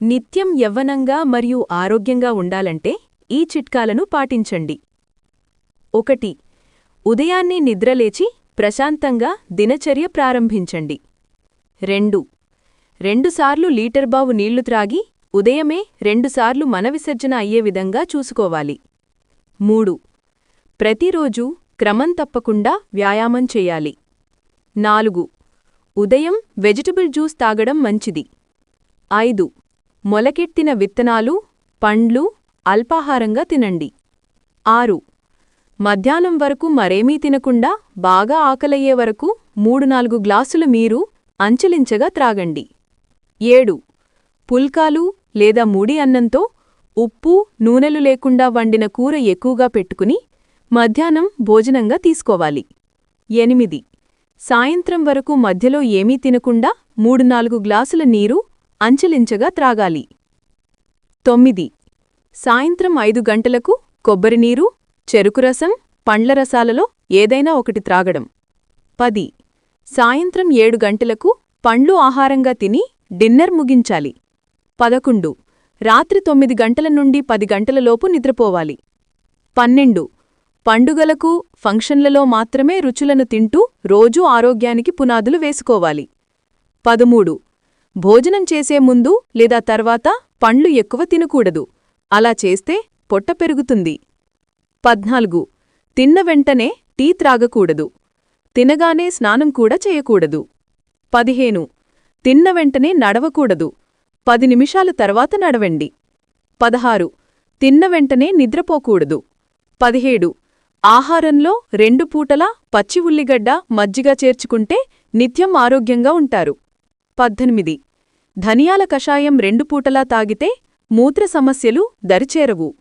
నిత్యం యవ్వనంగా మరియు ఆరోగ్యంగా ఉండాలంటే ఈ చిట్కాలను పాటించండి. ఒకటి ఉదయాన్నే నిద్రలేచి ప్రశాంతంగా దినచర్య ప్రారంభించండి. రెండు రెండుసార్లు లీటర్బావు నీళ్ళు త్రాగి ఉదయమే రెండుసార్లు మనవిసర్జన అయ్యే విధంగా చూసుకోవాలి. మూడు ప్రతిరోజూ క్రమం తప్పకుండా వ్యాయామం చేయాలి. నాలుగు ఉదయం వెజిటబుల్ జ్యూస్ తాగడం మంచిది. ఐదు మొలకెత్తిన విత్తనాలు పండ్లు అల్పాహారంగా తినండి. ఆరు. మధ్యాహ్నం వరకు మరేమీ తినకుండా బాగా ఆకలయ్యే వరకు మూడు నాలుగు గ్లాసులు మీరు అంచలించగా త్రాగండి. ఏడు. పుల్కాలు లేదా ముడి అన్నంతో ఉప్పు నూనెలు లేకుండా వండిన కూర ఎక్కువగా పెట్టుకుని మధ్యాహ్నం భోజనంగా తీసుకోవాలి. ఎనిమిది. సాయంత్రం వరకు మధ్యలో ఏమీ తినకుండా మూడు నాలుగు గ్లాసుల నీరు అంచలించగా త్రాగాలి. తొమ్మిది. సాయంత్రం ఐదు గంటలకు కొబ్బరినీరు చెరుకురసం పండ్ల రసాలలో ఏదైనా ఒకటి త్రాగడం. పది. సాయంత్రం ఏడు గంటలకు పండ్లు ఆహారంగా తిని డిన్నర్ ముగించాలి. పదకొండు. రాత్రి తొమ్మిది గంటల నుండి పది గంటలలోపు నిద్రపోవాలి. పన్నెండు. పండుగలకు ఫంక్షన్లలో మాత్రమే రుచులను తింటూ రోజూ ఆరోగ్యానికి పునాదులు వేసుకోవాలి. పదమూడు. భోజనం చేసే ముందు లేదా తర్వాత పండ్లు ఎక్కువ తినకూడదు. అలా చేస్తే పొట్ట పెరుగుతుంది. పద్నాలుగు. తిన్న వెంటనే టీ త్రాగకూడదు. తినగానే స్నానం కూడా చేయకూడదు. పదిహేను. తిన్న వెంటనే నడవకూడదు. పది నిమిషాల తర్వాత నడవండి. పదహారు. తిన్న వెంటనే నిద్రపోకూడదు. పదిహేడు. ఆహారంలో రెండు పూటలా పచ్చి ఉల్లిగడ్డ మజ్జిగ చేర్చుకుంటే నిత్యం ఆరోగ్యంగా ఉంటారు. పద్దెనిమిది. ధనియాల కషాయం రెండు పూటలా తాగితే మూత్ర సమస్యలు దరిచేరవు.